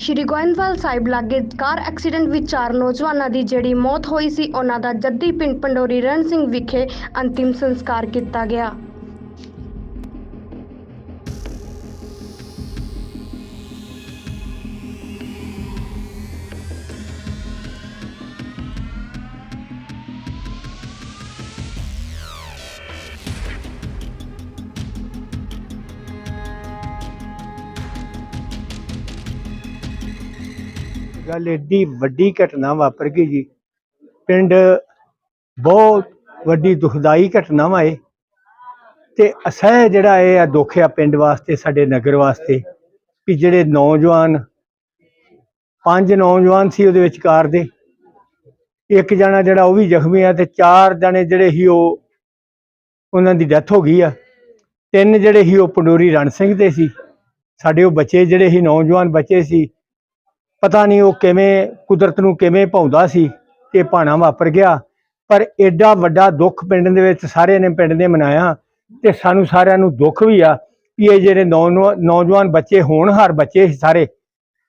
ਸ਼੍ਰੀ ਗੋਇੰਦਵਾਲ ਸਾਹਿਬ ਲਾਗੇ car accident ਵਿੱਚ ਚਾਰ ਨੌਜਵਾਨਾਂ ਦੀ ਜਿਹੜੀ ਮੌਤ ਹੋਈ ਸੀ, ਉਹਨਾਂ ਦਾ ਜੱਦੀ ਪਿੰਡ ਪੰਡੋਰੀ ਰਣ ਸਿੰਘ ਵਿਖੇ ਅੰਤਿਮ ਸੰਸਕਾਰ ਕੀਤਾ ਗਿਆ। ਗੱਲ ਏਡੀ ਵੱਡੀ ਘਟਨਾ ਵਾਪਰ ਗਈ ਜੀ। ਪਿੰਡ ਬਹੁਤ ਵੱਡੀ ਦੁਖਦਾਈ ਘਟਨਾ ਵਾ ਇਹ। ਤੇ ਅਸਹਿ ਜਿਹੜਾ ਇਹ ਆ ਦੁੱਖ ਆ ਪਿੰਡ ਵਾਸਤੇ, ਸਾਡੇ ਨਗਰ ਵਾਸਤੇ ਕਿ ਜਿਹੜੇ ਨੌਜਵਾਨ, ਪੰਜ ਨੌਜਵਾਨ ਸੀ ਉਹਦੇ ਵਿੱਚ ਕਾਰ ਦੇ। ਇੱਕ ਜਣਾ ਜਿਹੜਾ ਉਹ ਵੀ ਜ਼ਖਮੀ ਆ ਤੇ ਚਾਰ ਜਣੇ ਜਿਹੜੇ ਸੀ ਉਹ ਉਹਨਾਂ ਦੀ ਡੈਥ ਹੋ ਗਈ ਆ। ਤਿੰਨ ਜਿਹੜੇ ਸੀ ਉਹ ਪੰਡੋਰੀ ਰਣ ਸਿੰਘ ਦੇ ਸੀ। ਸਾਡੇ ਉਹ ਬੱਚੇ ਜਿਹੜੇ ਸੀ, ਨੌਜਵਾਨ ਬੱਚੇ ਸੀ ਪਤਾ ਨਹੀਂ ਉਹ ਕਿਵੇਂ ਕੁਦਰਤ ਨੂੰ ਕਿਵੇਂ ਭਾਉਂਦਾ ਸੀ ਕਿ ਭਾਣਾ ਵਾਪਰ ਗਿਆ ਪਰ ਐਡਾ ਵੱਡਾ ਦੁੱਖ ਪਿੰਡ ਦੇ ਵਿੱਚ ਸਾਰੇ ਨੇ ਪਿੰਡ ਨੇ ਮਨਾਇਆ ਤੇ ਸਾਨੂੰ ਸਾਰਿਆਂ ਨੂੰ ਦੁੱਖ ਵੀ ਆ ਕਿ ਇਹ ਜਿਹੜੇ ਨੌਜਵਾਨ ਬੱਚੇ ਹੋਣਹਾਰ ਬੱਚੇ ਸੀ ਸਾਰੇ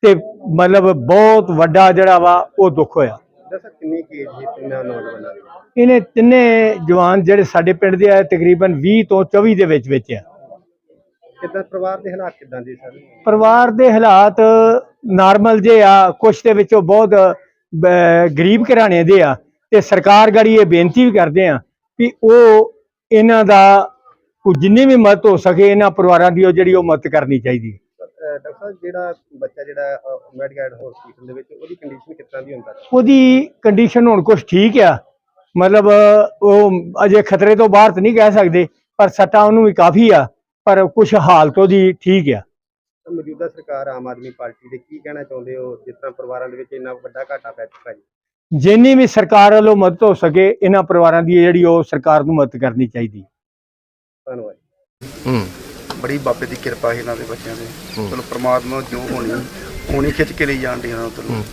ਤੇ ਮਤਲਬ ਬਹੁਤ ਵੱਡਾ ਜਿਹੜਾ ਵਾ ਉਹ ਦੁੱਖ ਹੋਇਆ। ਦੱਸੋ ਕਿੰਨੀ ਕੀ ਏਜ ਸੀ ਤਿੰਨਾਂ ਨੌਜਵਾਨਾਂ ਦੀ? ਇਹਨੇ ਤਿੰਨੇ ਜਵਾਨ ਜਿਹੜੇ ਸਾਡੇ ਪਿੰਡ ਦੇ ਆ ਤਕਰੀਬਨ 20 ਤੋਂ 24 ਦੇ ਵਿੱਚ ਵਿੱਚ ਆ। ਕਿੱਦਾਂ ਪਰਿਵਾਰ ਦੇ ਹਾਲਾਤ ਕਿੱਦਾਂ ਦੇ ਸਰ? ਪਰਿਵਾਰ ਦੇ ਹਾਲਾਤ ਨਾਰਮਲ ਜੇ ਆ ਕੁਛ ਦੇ ਵਿੱਚੋਂ ਬਹੁਤ ਬ- ਗਰੀਬ ਘਰਾਣੇ ਦੇ ਆ ਤੇ ਸਰਕਾਰ ਗੜੀ ਇਹ ਬੇਨਤੀ ਵੀ ਕਰਦੇ ਆ ਕਿ ਉਹ ਇਹਨਾਂ ਦਾ ਕੋਈ ਜਿੰਨੀ ਵੀ ਮਦਦ ਹੋ ਸਕੇ ਇਹਨਾਂ ਪਰਿਵਾਰਾਂ ਦੀ ਉਹ ਜਿਹੜੀ ਉਹ ਮਦਦ ਕਰਨੀ ਚਾਹੀਦੀ ਹੈ। ਡਾਕਟਰ ਸਾਹਿਬ ਜਿਹੜਾ ਬੱਚਾ ਜਿਹੜਾ ਮੈਡੀਕਲ ਹਸਪੀਟਲ ਦੇ ਵਿੱਚ ਉਹਦੀ ਕੰਡੀਸ਼ਨ ਕਿਸ ਤਰ੍ਹਾਂ ਦੀ ਹੁੰਦਾ? ਉਹਦੀ ਕੰਡੀਸ਼ਨ ਹੁਣ ਕੁਛ ਠੀਕ ਆ। ਮਤਲਬ ਉਹ ਅਜੇ ਖਤਰੇ ਤੋਂ ਬਾਹਰ ਤਾਂ ਨਹੀਂ ਕਹਿ ਸਕਦੇ ਪਰ ਸੱਟਾਂ ਉਹਨੂੰ ਵੀ ਕਾਫੀ ਆ ਪਰ ਕੁਛ ਹਾਲਤ ਉਹਦੀ ਠੀਕ ਆ। ਮੌਜੂਦਾ ਸਰਕਾਰ ਆਮ ਆਦਮੀ ਪਾਰਟੀ ਦੇ ਕੀ ਕਹਿਣਾ ਚਾਹੁੰਦੇ ਹੋ? ਜਿਸ ਤਰ੍ਹਾਂ ਪਰਿਵਾਰਾਂ ਦੇ ਵਿੱਚ ਇੰਨਾ ਵੱਡਾ ਘਾਟਾ ਪੈ ਚੁੱਕਾ ਜੀ। ਜਿੰਨੀ ਵੀ ਸਰਕਾਰ ਵੱਲੋਂ ਮਦਦ ਹੋ ਸਕੇ ਇਹਨਾਂ ਪਰਿਵਾਰਾਂ ਦੀ ਜਿਹੜੀ ਉਹ ਸਰਕਾਰ ਨੂੰ ਮਦਦ ਕਰਨੀ ਚਾਹੀਦੀ। ਧੰਨਵਾਦ ਹੂੰ। ਬੜੀ ਬਾਬੇ ਦੀ ਕਿਰਪਾ ਹੈ ਇਹਨਾਂ ਦੇ ਬੱਚਿਆਂ ਦੇ। ਚਲੋ ਪ੍ਰਮਾਤਮਾ ਜੋ ਹੋਣੀ ਹੋਣੀ ਖਿੱਚ ਕੇ ਲਈ ਜਾਣ ਦੀ ਇਹਨਾਂ ਤੋਂ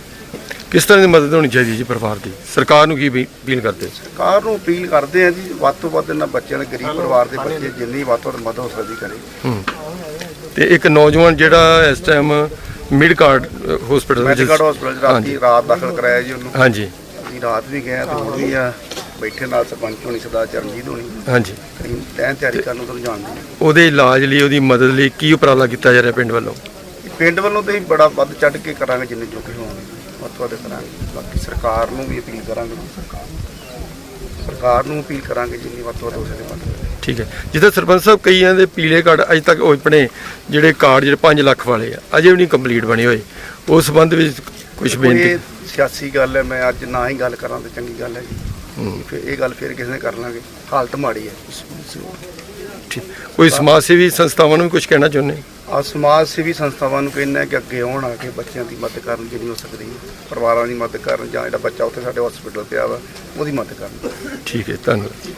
ਕਿਸ ਤਰ੍ਹਾਂ ਦੀ ਮਦਦ ਹੋਣੀ ਚਾਹੀਦੀ ਜੀ ਪਰਿਵਾਰ ਦੀ? ਸਰਕਾਰ ਨੂੰ ਕੀ ਅਪੀਲ ਕਰਦੇ? ਸਰਕਾਰ ਨੂੰ ਅਪੀਲ ਕਰਦੇ ਆ ਜੀ ਵੱਧ ਤੋਂ ਵੱਧ ਇਹਨਾਂ ਬੱਚਿਆਂ ਦੇ ਗਰੀਬ ਪਰਿਵਾਰ ਦੇ ਬੱਚੇ ਜਿੰਨੀ ਵੱਧ ਤੋਂ ਵੱਧ ਮਦਦ ਹੋ ਸਕਦੀ ਕਰੇ। ਹੂੰ। ਤੇ ਇੱਕ ਨੌਜਵਾਨ ਜਿਹੜਾ ਇਸ ਟਾਈਮ ਮਿਡ ਕਾਰਡ ਹਸਪੀਟਲ ਵਿੱਚ ਮੈਡੀਕਲ ਹਸਪੀਟਲ ਰਾਤੀ ਦਾਖਲ ਕਰਾਇਆ ਜੀ ਉਹਨੂੰ। ਹਾਂਜੀ। ਅਸੀਂ ਰਾਤ ਵੀ ਗਏ ਆ ਤੇ ਹੁਣ ਵੀ ਆ। ਬੈਠੇ ਨਾਲ ਸਰਪੰਚ ਹੋਣੀ ਸਰਦਾਰ ਚਰਨਜੀਤ ਹੋਣੀ। ਹਾਂਜੀ। ਅਸੀਂ ਤੈਨ ਤਿਆਰੀ ਕਰਨ ਨੂੰ ਤੁਹਾਨੂੰ ਜਾਣਦੇ ਹਾਂ। ਉਹਦੇ ਇਲਾਜ ਲਈ ਉਹਦੀ ਮਦਦ ਲਈ ਕੀ ਉਪਰਾਲਾ ਕੀਤਾ ਜਾ ਰਿਹਾ ਪਿੰਡ ਵੱਲੋਂ? ਪਿੰਡ ਵੱਲੋਂ ਤੇ ਬੜਾ ਵੱਧ ਚੜ ਕੇ ਕਰਾਂਗੇ ਜਿੰਨੇ ਜੋਗੇ ਹੋਣਗੇ। ਵੱਧ ਤੋਂ ਵੱਧ ਕਰਾਂਗੇ। ਬਾਕੀ ਸਰਕਾਰ ਨੂੰ ਵੀ ਅਪੀਲ ਕਰਾਂਗੇ। ਸਰਕਾਰ ਨੂੰ ਅਪੀਲ ਕਰਾਂਗੇ ਜਿੰਨੀ ਵੱਧ ਤੋਂ ਵੱਧ ਹੋ ਸਕੇ ਠੀਕ ਹੈ। ਜਿੱਦਾਂ ਸਰਪੰਚ ਸਾਹਿਬ ਕਈਆਂ ਦੇ ਪੀਲੇ ਕਾਰਡ ਅਜੇ ਤੱਕ ਉਹ ਆਪਣੇ ਜਿਹੜੇ ਕਾਰਡ ਜਿਹੜੇ 5 ਲੱਖ ਵਾਲੇ ਆ ਅਜੇ ਵੀ ਨਹੀਂ ਕੰਪਲੀਟ ਬਣੇ ਹੋਏ। ਉਸ ਸੰਬੰਧ ਵਿੱਚ ਕੁਝ ਬੇਨਤੀ ਸਿਆਸੀ ਗੱਲ ਹੈ ਮੈਂ ਅੱਜ ਨਾ ਹੀ ਗੱਲ ਕਰਾਂ ਤੇ ਚੰਗੀ ਗੱਲ ਹੈ ਜੀ। ਫਿਰ ਇਹ ਗੱਲ ਫਿਰ ਕਿਸੇ ਨੇ ਕਰ ਲਾਂਗੇ। ਹਾਲਤ ਮਾੜੀ ਹੈ। ਠੀਕ। ਕੋਈ ਸਮਾਜ ਸੇਵੀ ਸੰਸਥਾਵਾਂ ਨੂੰ ਵੀ ਕੁਝ ਕਹਿਣਾ ਚਾਹੁੰਦੇ ਆ ਸਮਾਜ ਸੇਵੀ ਸੰਸਥਾਵਾਂ ਨੂੰ ਕਹਿੰਦਾ ਕਿ ਅੱਗੇ ਆਉਣ ਆ ਕੇ ਬੱਚਿਆਂ ਦੀ ਮਦਦ ਕਰਨ ਜਿੰਨੀ ਹੋ ਸਕਦੀ ਹੈ। ਪਰਿਵਾਰਾਂ ਦੀ ਮਦਦ ਕਰਨ ਜਾਂ ਜਿਹੜਾ ਬੱਚਾ ਉੱਥੇ ਸਾਡੇ ਹਸਪੀਟਲ ਪਿਆ ਵਾ ਉਹਦੀ ਮਦਦ ਕਰਨ। ਠੀਕ ਹੈ ਧੰਨਵਾਦ।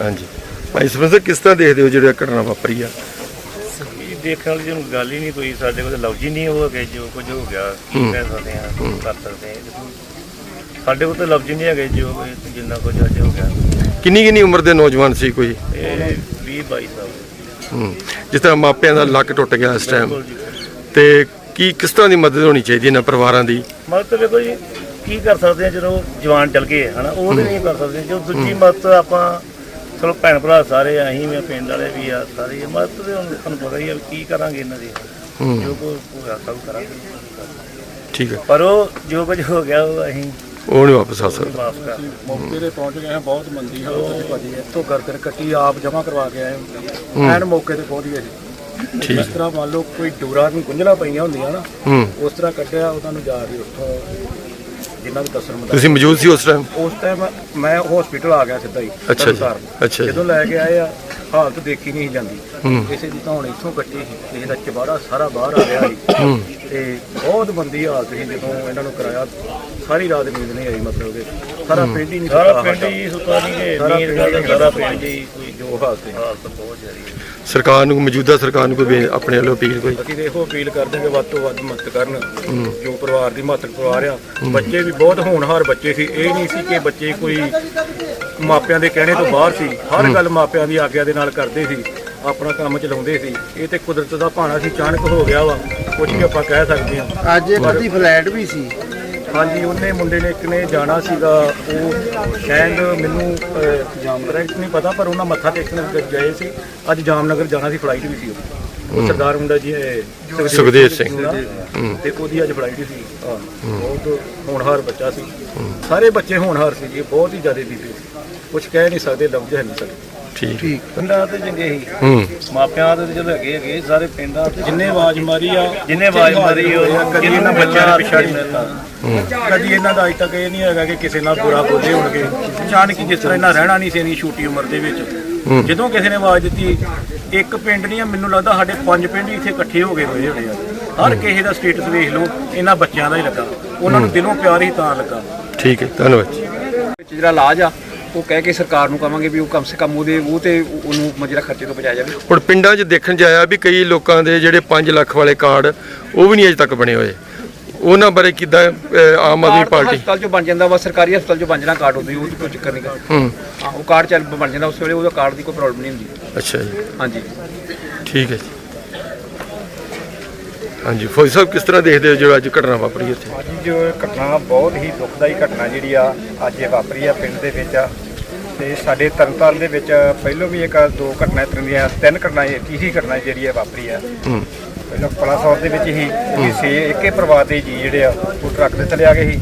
ਹਾਂਜੀ। ਭਾਈ ਸਾਹਿਬ ਕਿਸ ਤਰ੍ਹਾਂ ਦੇਖਦੇ ਹੋ ਜਿਹੜਾ ਘਟਨਾ ਵਾਪਰੀ ਆ? ਇਹ ਦੇਖਣ ਵਾਲੀ ਜਿਹਨੂੰ ਗੱਲ ਹੀ ਨਹੀਂ ਕੋਈ ਸਾਡੇ ਕੋਲ ਹੀ ਨਹੀਂ ਹੋ ਗਏ ਜੋ ਕੁਝ ਹੋ ਗਿਆ ਕੀ। ਕਹਿ ਸਕਦੇ ਆ ਕਰ ਸਕਦੇ ਆ ਸਾਡੇ ਕੋਲ ਤਾਂ ਲਫ਼ਜ਼ ਹੀ ਨਹੀਂ ਹੈਗੇ ਜੋ ਜਿੰਨਾ ਕੁਝ ਅੱਜ ਹੋ ਗਿਆ। ਕਿੰਨੀ ਕਿੰਨੀ ਉਮਰ ਦੇ ਨੌਜਵਾਨ ਸੀ ਕੋਈ? ਇਹ 20 22 ਸਾਲ। ਹੂੰ। ਜਿਸ ਤਰ੍ਹਾਂ ਮਾਪਿਆਂ ਦਾ ਲੱਕ ਟੁੱਟ ਗਿਆ ਇਸ ਟਾਈਮ ਬਿਲਕੁਲ ਜੀ। ਤੇ ਕੀ ਕਿਸ ਤਰ੍ਹਾਂ ਦੀ ਮਦਦ ਹੋਣੀ ਚਾਹੀਦੀ ਇਹਨਾਂ ਪਰਿਵਾਰਾਂ ਦੀ? ਮਦਦ ਵੇਖੋ ਜੀ ਕੀ ਕਰ ਸਕਦੇ ਆ ਜਦੋਂ ਜਵਾਨ ਚਲ ਗਏ ਹਨਾ? ਉਹ ਤੇ ਨਹੀਂ ਕਰ ਸਕਦੇ। ਜੋ ਦੂਜੀ ਮਦਦ ਆਪਾਂ ਚਲੋ ਭੈਣ ਭਰਾ ਸਾਰੇ ਅਸੀਂ ਵੀ ਆ, ਪਿੰਡ ਵਾਲੇ ਵੀ ਆ ਸਾਰੇ ਆ। ਮਦਦ ਤੇ ਹੁਣ ਤੁਹਾਨੂੰ ਪਤਾ ਹੀ ਆ ਵੀ ਕੀ ਕਰਾਂਗੇ ਇਹਨਾਂ ਦੀ। ਹੂੰ। ਜੋ ਕੋ ਹੋਇਆ ਸਭ ਕਰਾਂਗੇ। ਠੀਕ ਹੈ। ਪਰ ਉਹ ਜੋ ਕੁਝ ਹੋ ਗਿਆ ਉਹ ਅਸੀਂ ਉਹ ਨਹੀਂ ਵਾਪਸ ਆ ਸਕਦਾ। ਮਾਫ ਕਰ ਮੌਕੇ ਤੇ ਪਹੁੰਚ ਗਏ ਹਾਂ ਬਹੁਤ ਮੰਦੀ ਹਾਲਤ ਭਾਜੀ। ਇੱਥੋਂ ਗਰਦਨ ਕੱਟੀ ਆਪ ਜਮ੍ਹਾਂ ਕਰਵਾ ਕੇ ਆਏ ਹਾਂ। ਐਨ ਮੌਕੇ ਤੇ ਪਹੁੰਚ ਗਏ ਸੀ। ਠੀਕ ਇਸ ਤਰ੍ਹਾਂ ਮੰਨ ਲਓ ਕੋਈ ਡੋਰਾ ਨੂੰ ਗੁੰਝਲਾਂ ਪਈਆਂ ਹੁੰਦੀਆਂ ਨਾ ਹੂੰ। ਉਸ ਤਰ੍ਹਾਂ ਕੱਢਿਆ ਉਹਨਾਂ ਨੂੰ ਜਾ ਕੇ ਉੱਥੋਂ ਜਿਨ੍ਹਾਂ ਦੱਸਣ ਮੁਤਾਬਕ ਤੁਸੀਂ ਮੌਜੂਦ ਸੀ ਉਸ ਟਾਈਮ ਉਸ ਟਾਈਮ ਮੈਂ ਹਸਪੀਟਲ ਆ ਗਿਆ ਸਿੱਧਾ ਹੀ ਅੱਛਾ ਜੀ, ਤਰਨਤਾਰਨ। ਅੱਛਾ ਜੀ। ਜਦੋਂ ਲੈ ਕੇ ਆਏ ਆ ਹਾਲਤ ਦੇਖੀ ਨਹੀਂ ਸੀ ਜਾਂਦੀ। ਕਿਸੇ ਦੀ ਤਾਂ ਹੁਣ ਇੱਥੋਂ ਕੱਟੀ ਸੀ ਕਿਸੇ ਦਾ ਚਬਾੜਾ ਸਾਰਾ ਬਾਹਰ ਆ ਰਿਹਾ ਸੀ। ਤੇ ਬਹੁਤ ਮੰਦੀ ਹਾਲਤ ਸੀ ਜਦੋਂ ਇਹਨਾਂ ਨੂੰ ਕਰਾਇਆ। ਸਾਰੀ ਰਾਤ ਨੀਂਦ ਨਹੀਂ ਆਈ ਮਤਲਬ ਕਿ ਸਾਰਾ ਪਿੰਡ ਹੀ ਨਹੀਂ ਸਾਰਾ ਸੁੱਤਾ ਪਿੰਡ। ਹੀ ਸੁੱਤਾ ਨਹੀਂ ਗਏ ਸਾਰਾ ਨੀਂਦ ਪਿੰਡ ਗੱਲ ਹੀ ਸਾਰਾ ਪਿੰਡ ਹੀ ਕੋਈ ਜੋ ਹਾਲਤ ਹੈ ਹਾਲਤ ਬਹੁਤ ਜ਼ਿਆਦੀ ਹੈ। ਸਰਕਾਰ ਨੂੰ ਮੌਜੂਦਾ ਸਰਕਾਰ ਨੂੰ ਕੋਈ ਬੇ- ਆਪਣੇ ਵੱਲੋਂ ਅਪੀਲ ਕੋਈ? ਅਸੀਂ ਦੇਖੋ ਅਪੀਲ ਕਰਦੇ ਹਾਂ ਕਿ ਵੱਧ ਤੋਂ ਵੱਧ ਮਦਦ ਕਰਨ। ਜੋ ਪਰਿਵਾਰ ਦੀ ਮਦਦ ਪਰਿਵਾਰ ਆ ਬੱਚੇ ਵੀ ਬਹੁਤ ਹੋਣਹਾਰ ਬੱਚੇ ਸੀ। ਇਹ ਨਹੀਂ ਸੀ ਕਿ ਬੱਚੇ ਕੋਈ ਮਾਪਿਆਂ ਦੇ ਕਹਿਣੇ ਤੋਂ ਬਾਹਰ ਸੀ। ਹਰ ਗੱਲ ਮਾਪਿਆਂ ਦੀ ਆਗਿਆ ਦੇ ਨਾਲ ਕਰਦੇ ਸੀ। ਆਪਣਾ ਕੰਮ ਚਲਾਉਂਦੇ ਸੀ। ਇਹ ਤੇ ਕੁਦਰਤ ਦਾ ਭਾਣਾ ਸੀ। ਅਚਾਨਕ ਹੋ ਗਿਆ ਵਾ। ਕੁਝ ਵੀ ਆਪਾਂ ਕਹਿ ਸਕਦੇ ਹਾਂ। ਅੱਜ ਇੱਕ ਅੱਧੀ ਫਲੈਟ ਵੀ ਸੀ। ਹਾਂਜੀ ਉਹਨੇ ਮੁੰਡੇ ਨੇ ਇੱਕ ਨੇ ਜਾਣਾ ਸੀਗਾ ਉਹ ਸ਼ਾਇਦ ਮੈਨੂੰ ਕਰੈਕਟ ਨਹੀਂ ਪਤਾ ਪਰ ਉਹਨਾਂ ਮੱਥਾ ਟੇਕਣ ਗਏ ਸੀ। ਅੱਜ ਜਾਮਨਗਰ ਜਾਣਾ ਸੀ ਫਲਾਈਟ ਵੀ ਸੀ ਉਹ। ਉਹ ਸਰਦਾਰ ਮੁੰਡਾ ਜੀ ਸੁਖਦੇਵ ਸਿੰਘ। ਦਾ, ਤੇ ਉਹਦੀ ਅੱਜ ਫਲਾਈਟ ਸੀ। ਹਾਂ, ਬਹੁਤ ਹੋਣਹਾਰ ਬੱਚਾ ਸੀ। ਸਾਰੇ ਬੱਚੇ ਹੋਣਹਾਰ ਸੀ ਜੀ ਬਹੁਤ ਹੀ ਜ਼ਿਆਦਾ ਸੀ। ਕੁਝ ਕਹਿ ਨਹੀਂ ਸਕਦੇ ਲਫ਼ਜ਼ ਹੈ ਨਹੀਂ ਸਕਦੇ ਠੀਕ। ਪਿੰਡਾਂ ਤੇ ਚੰਗੇ ਸੀ। ਹੂੰ। ਮਾਪਿਆਂ ਦੇ ਜਦੋਂ ਹੈਗੇ ਹੈਗੇ ਸਾਰੇ ਪਿੰਡਾਂ ਤੇ ਜਿੰਨੇ ਆਵਾਜ਼ ਮਾਰੀ ਆ ਜਿੰਨੇ ਆਵਾਜ਼ ਮਾਰੀ ਉਹ ਕਦੀ ਇਹਨਾਂ ਬੱਚਿਆਂ ਨੇ ਪਿਛਾੜੀ ਕਦੀ ਇਹਨਾਂ ਦਾ ਅਜ ਤੱਕ ਇਹ ਨਹੀਂ ਹੈਗਾ ਕਿ ਕਿਸੇ ਨਾਲ ਬੁਰਾ ਬੋਲੇ ਹੋਣਗੇ। ਅਚਾਨਕ ਹੀ ਜਿਸ ਤਰ੍ਹਾਂ ਇਹਨਾਂ ਰਹਿਣਾ ਨਹੀਂ ਸੀ ਇੰਨੀ ਛੋਟੀ ਉਮਰ ਦੇ ਵਿੱਚ। ਜਦੋਂ ਕਿਸੇ ਨੇ ਆਵਾਜ਼ ਦਿੱਤੀ ਇੱਕ ਪਿੰਡ ਨਹੀਂ ਆ ਮੈਨੂੰ ਲੱਗਦਾ ਸਾਡੇ ਪੰਜ ਪਿੰਡ ਹੀ ਇੱਥੇ ਇਕੱਠੇ ਹੋ ਗਏ ਹੋਏ ਹੋਣੇ ਆ। ਹਰ ਕਿਸੇ ਦਾ ਸਟੇਟਸ ਵੇਖ ਲਓ ਇਹਨਾਂ ਬੱਚਿਆਂ ਦਾ ਹੀ ਲੱਗਾ। ਉਹਨਾਂ ਨੂੰ ਦਿਲੋਂ ਪਿਆਰ ਹੀ ਤਾਂ ਲੱਗਾ। ਠੀਕ ਹੈ ਧੰਨਵਾਦ ਜੀ। ਵਿੱਚ ਜਿਹੜਾ ਇਲਾਜ ਆ ਉਹ ਕਹਿ ਕੇ ਸਰਕਾਰ ਨੂੰ ਕਵਾਂਗੇ ਵੀ ਉਹ ਕਮ ਸੇ ਕਮ ਉਹਦੇ ਉਹ ਤੇ ਉਹਨੂੰ ਮ- ਜਿਹੜਾ ਖਰਚੇ ਤੋਂ ਬਚਾਇਆ ਜਾਵੇ। ਹੁਣ ਪਿੰਡਾਂ 'ਚ ਦੇਖਣ 'ਚ ਆਇਆ ਵੀ ਕਈ ਲੋਕਾਂ ਦੇ ਜਿਹੜੇ 5 ਲੱਖ ਵਾਲੇ ਕਾਰਡ ਉਹ ਵੀ ਨਹੀਂ ਅਜੇ ਤੱਕ ਬਣੇ ਹੋਏ। ਉਹਨਾਂ ਬਾਰੇ ਕਿੱਦਾਂ ਆਮ ਆਦਮੀ ਕਾਰਡ ਤਾਂ ਪਾਰਟੀ? ਹਸਪਤਾਲ ਚੋਂ ਬਣ ਜਾਂਦਾ ਵਾ ਸਰਕਾਰੀ ਹਸਪਤਾਲ ਚੋਂ ਬਣ ਜਾਣਾ ਕਾਰਡ ਉਹਦੀ ਉਹ 'ਚ ਕੋਈ ਚੱਕਰ ਨਹੀਂਗਾ ਹੂੰ। ਹਾਂ ਉਹ ਕਾਰਡ ਚੱਲ ਬਣ ਜਾਂਦਾ ਉਸ ਵੇਲੇ ਉਹਦਾ ਕਾਰਡ ਦੀ ਕੋਈ ਪ੍ਰੋਬਲਮ ਨਹੀਂ ਹੁੰਦੀ। ਅੱਛਾ ਜੀ। ਹਾਂਜੀ। ਠੀਕ ਹੈ ਜੀ। ਹਾਂਜੀ ਫੌਜੀ ਸਾਹਿਬ ਕਿਸ ਤਰ੍ਹਾਂ ਦੇਖਦੇ ਹੋ ਜੋ ਅੱਜ ਘਟਨਾ ਵਾਪਰੀ ਇੱਥੇ? ਅੱਜ ਜੋ ਘਟਨਾ ਬਹੁਤ ਹੀ ਦੁਖਦਾਈ ਘਟਨਾ ਜਿਹੜੀ ਆ ਅੱਜ ਇਹ ਵਾਪਰੀ ਆ ਪਿੰਡ ਦੇ ਵਿੱਚ। ਤੇ ਸਾਡੇ ਤਰਨਤਾਰਨ ਦੇ ਵਿੱਚ ਪਹਿਲੋਂ ਵੀ ਇੱਕ ਦੋ ਘਟਨਾ ਇਸ ਤਰ੍ਹਾਂ ਦੀਆਂ ਤਿੰਨ ਘਟਨਾ ਇਹ ਤੀਸਰੀ ਘਟਨਾ ਜਿਹੜੀ ਹੈ ਵਾਪਰੀ ਆ। ਪਹਿਲਾਂ ਪਲਾਸੌਰ ਦੇ ਵਿੱਚ ਹੀ ਇਹ ਸੇ ਇੱਕੇ ਪਰਿਵਾਰ ਦੇ ਜੀ ਜਿਹੜੇ ਆ ਉਹ ਟਰੱਕ ਦੇ ਥੱਲੇ ਆ ਗਏ ਸੀ।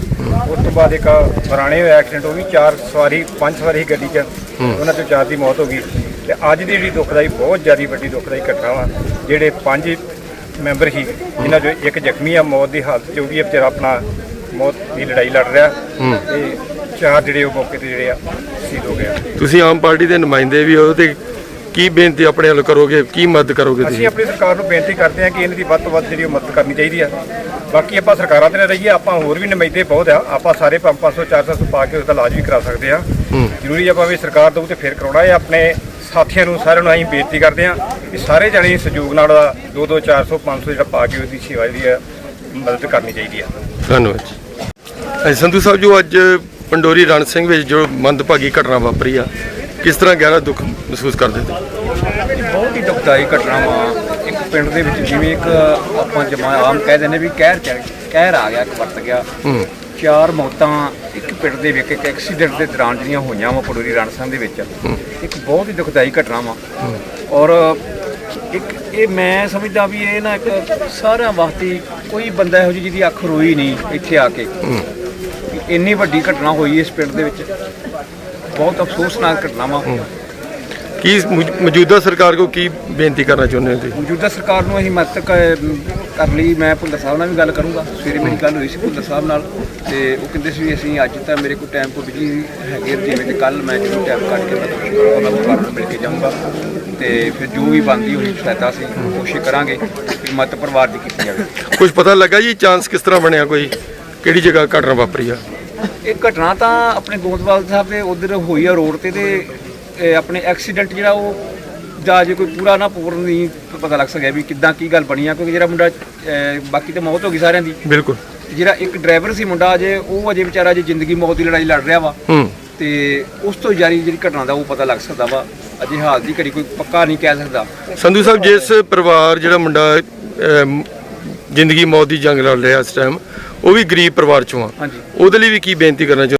ਉਸ ਤੋਂ ਬਾਅਦ ਇੱਕ ਪੁਰਾਣੇ ਹੋਇਆ ਐਕਸੀਡੈਂਟ ਉਹ ਵੀ ਚਾਰ ਸਵਾਰੀ ਪੰਜ ਸਵਾਰੀ ਗੱਡੀ 'ਚ ਉਹਨਾਂ ਚੋਂ ਚਾਰ ਦੀ ਮੌਤ ਹੋ ਗਈ। ਤੇ ਅੱਜ ਦੀ ਜਿਹੜੀ ਦੁਖਦਾਈ ਬਹੁਤ ਜ਼ਿਆਦਾ ਵੱਡੀ ਦੁਖਦਾਈ ਘਟਨਾ ਵਾ ਜਿਹੜੇ ਪੰਜ ਮੈਂਬਰ ਸੀ ਜਿਨ੍ਹਾਂ ਚੋਂ ਇੱਕ ਜ਼ਖਮੀ ਆ ਮੌਤ ਦੀ ਹਾਲਤ 'ਚ ਉਹ ਵੀ ਇਹ ਵਿਚਾਰਾ ਆਪਣਾ ਮੌਤ ਦੀ ਲੜਾਈ ਲੜ ਰਿਹਾ। ਤੇ ਚਾਰ ਜਿਹੜੇ ਉਹ ਮੌਕੇ ਤੇ ਜਿਹੜੇ ਆ ਸ਼ਹੀਦ ਹੋ ਗਿਆ ਤੁਸੀਂ ਆਮ ਪਾਰਟੀ ਦੇ ਨੁਮਾਇੰਦੇ ਵੀ ਹੋ ਤੇ ਕੀ ਬੇਨਤੀ ਆਪਣੇ ਵੱਲ ਕਰੋਗੇ ਕੀ ਮਦਦ ਕਰੋਗੇ ਅਸੀਂ ਤੁਸੀਂ? ਆਪਣੀ ਸਰਕਾਰ ਨੂੰ ਬੇਨਤੀ ਕਰਦੇ ਹਾਂ ਕਿ ਇਹਨਾਂ ਦੀ ਵੱਧ ਤੋਂ ਵੱਧ ਜਿਹੜੀ ਉਹ ਮਦਦ ਕਰਨੀ ਚਾਹੀਦੀ ਆ। ਬਾਕੀ ਆਪਾਂ ਸਰਕਾਰਾਂ ਦੇ ਨਾਲ ਰਹੀਏ ਆਪਾਂ ਹੋਰ ਵੀ ਨੁਮਾਇੰਦੇ ਬਹੁਤ ਆ। ਆਪਾਂ ਸਾਰੇ 500 400 ਪਾ ਕੇ ਉਹਦਾ ਇਲਾਜ ਵੀ ਕਰਾ ਸਕਦੇ ਆ। ਜ਼ਰੂਰੀ ਆਪਾਂ ਵੀ ਸਰਕਾਰ ਦਊ ਤੇ ਫਿਰ ਕਰਾਉਣਾ ਹੈ ਆਪਣੇ ਸਾਥੀਆਂ ਨੂੰ ਸਾਰਿਆਂ ਨੂੰ ਅਸੀਂ ਬੇਨਤੀ ਕਰਦੇ ਹਾਂ ਕਿ ਸਾਰੇ ਜਣੇ ਸਹਿਯੋਗ ਨਾਲ 2 2 400 500 ਜਿਹੜਾ ਪਾ ਕੇ ਉਹਦੀ ਸੇਵਾ ਜਿਹੜੀ ਆ ਮਦਦ ਕਰਨੀ ਚਾਹੀਦੀ ਆ ਧੰਨਵਾਦ ਜੀ। ਸੰਧੂ ਸਾਹਿਬ ਜੋ ਅੱਜ ਪੰਡੋਰੀ ਰਣ ਸਿੰਘ ਵਿੱਚ ਜੋ ਮੰਦਭਾਗੀ ਘਟਨਾ ਵਾਪਰੀ ਆ ਕਿਸ ਤਰ੍ਹਾਂ ਗਹਿਰਾ ਦੁੱਖ ਮਹਿਸੂਸ ਕਰਦੇ ਤੁਸੀਂ? ਬਹੁਤ ਹੀ ਦੁਖਦਾਈ ਘਟਨਾ ਵਾ ਇੱਕ ਪਿੰਡ ਦੇ ਵਿੱਚ ਜਿਵੇਂ ਇੱਕ ਆਪਾਂ ਜਮਾ ਆਮ ਕਹਿ ਦਿੰਦੇ ਵੀ ਕਹਿਰ ਚੜ ਕਹਿਰ ਆ ਗਿਆ ਇੱਕ ਵਰਤ ਗਿਆ। ਹੂੰ। ਚਾਰ ਮੌਤਾਂ ਇੱਕ ਪਿੰਡ ਦੇ ਵਿੱਚ, ਇੱਕ ਐਕਸੀਡੈਂਟ ਦੇ ਦੌਰਾਨ ਜਿਹੜੀਆਂ ਹੋਈਆਂ ਵਾ ਪਡੂਰੀ ਰਣਸਨ ਦੇ ਵਿੱਚ, ਇੱਕ ਬਹੁਤ ਹੀ ਦੁਖਦਾਈ ਘਟਨਾ ਵਾ। ਔਰ ਇੱਕ ਇਹ ਮੈਂ ਸਮਝਦਾ ਵੀ ਇਹ ਨਾ ਇੱਕ ਸਾਰਿਆਂ ਵਾਸਤੇ ਕੋਈ ਬੰਦਾ ਇਹੋ ਜਿਹੀ ਜਿਹਦੀ ਅੱਖ ਰੋਈ ਨਹੀਂ ਇੱਥੇ ਆ ਕੇ। ਇੰਨੀ ਵੱਡੀ ਘਟਨਾ ਹੋਈ ਇਸ ਪਿੰਡ ਦੇ ਵਿੱਚ, ਬਹੁਤ ਅਫਸੋਸਨਾਕ ਘਟਨਾ ਵਾ। ਕੀ ਮੌਜ- ਮੌਜੂਦਾ ਸਰਕਾਰ ਕੋ ਕੀ ਬੇਨਤੀ ਕਰਨਾ ਚਾਹੁੰਦੇ ਹੋ ਤੁਸੀਂ? ਮੌਜੂਦਾ ਸਰਕਾਰ ਨੂੰ ਅਸੀਂ ਮਦਦ ਕ- ਕਰ ਲਈ। ਮੈਂ ਭੁੱਲਰ ਸਾਹਿਬ ਨਾਲ ਵੀ ਗੱਲ ਕਰੂੰਗਾ। ਸਵੇਰੇ ਮੇਰੀ ਗੱਲ ਹੋਈ ਸੀ ਭੁੱਲਰ ਸਾਹਿਬ ਨਾਲ ਤੇ ਉਹ ਕਹਿੰਦੇ ਸੀ ਵੀ ਅਸੀਂ ਅੱਜ ਤਾਂ ਮੇਰੇ ਕੋਲ ਟਾਈਮ ਕੋ ਬਿਜ਼ੀ ਹੈਗੇ ਜਿਵੇਂ ਤੇ ਕੱਲ ਮੈਂ ਜਦੋਂ ਟਾਈਮ ਕੱਢ ਕੇ ਮੈਂ ਕੋਸ਼ਿਸ਼ ਕਰਾਂਗਾ ਮੈਂ ਨੂੰ ਮਿਲ ਕੇ ਜਾਊਂਗਾ। ਤੇ ਫਿਰ ਜੋ ਵੀ ਬਣਦੀ ਹੋਈ ਸਹਾਇਤਾ ਸੀ ਕੋਸ਼ਿਸ਼ ਕਰਾਂਗੇ ਕਿ ਮਦਦ ਪਰਿਵਾਰ ਦੀ ਕੀਤੀ ਜਾਵੇ। ਕੁਝ ਪਤਾ ਲੱਗਾ ਜੀ ਚਾਂਸ ਕਿਸ ਤਰ੍ਹਾਂ ਬਣਿਆ ਕੋਈ? ਕਿਹੜੀ ਜਗ੍ਹਾ ਘਟਨਾ ਵਾਪਰੀ ਆ? ਇਹ ਘਟਨਾ ਤਾਂ ਆਪਣੇ ਗੋਂਦਵਾਲ ਸਾਹਿਬ ਦੇ ਉਧਰ ਹੋਈ ਆ ਰੋਡ ਤੇ ਤੇ ਇਹ ਆਪਣੇ ਐਕਸੀਡੈਂਟ ਜਿਹੜਾ ਉਹ ਜਾਂ ਜੇ ਕੋਈ ਪੂਰਾ ਨਾ ਪੂਰਨ ਨਹੀਂ ਪਤਾ ਲੱਗ ਸਕਿਆ ਵੀ ਕਿੱਦਾਂ ਕੀ ਗੱਲ ਬਣੀ ਆ ਕਿਉਂਕਿ ਜਿਹੜਾ ਮੁੰਡਾ ਅਹ, ਬਾਕੀ ਤੇ ਮੌਤ ਹੋ ਗਈ ਸਾਰਿਆਂ ਦੀ। ਬਿਲਕੁਲ। ਜਿਹੜਾ ਇੱਕ ਡਰਾਈਵਰ ਸੀ ਮੁੰਡਾ ਅਜੇ ਉਹ ਅਜੇ ਵਿਚਾਰਾ ਜੇ ਜ਼ਿੰਦਗੀ ਮੌਤ ਦੀ ਲੜਾਈ ਲੜ ਰਿਹਾ ਵਾ। ਹੂੰ। ਤੇ ਉਸ ਤੋਂ ਜਾਰੀ ਜਿਹੜੀ ਘਟਨਾ ਦਾ ਉਹ ਪਤਾ ਲੱਗ ਸਕਦਾ ਵਾ। ਅਜੇ ਹਾਲ ਦੀ ਘੜੀ ਕੋਈ ਪੱਕਾ ਨਹੀਂ ਕਹਿ ਸਕਦਾ। ਸੰਧੂ ਸਾਹਿਬ ਜਿਸ ਪਰਿਵਾਰ ਜਿਹੜਾ ਮੁੰਡਾ ਅਮ, ਜ਼ਿੰਦਗੀ ਮੌਤ ਦੀ ਜੰਗ ਲੜ ਰਿਹਾ ਇਸ ਟਾਈਮ ਉਹ ਵੀ ਗਰੀਬ ਪਰਿਵਾਰ ਚੋਂ ਆ। ਹਾਂਜੀ। ਉਹਦੇ ਲਈ ਵੀ ਕੀ ਬੇਨਤੀ ਕਰਨਾ ਚਾਹੁੰਦੇ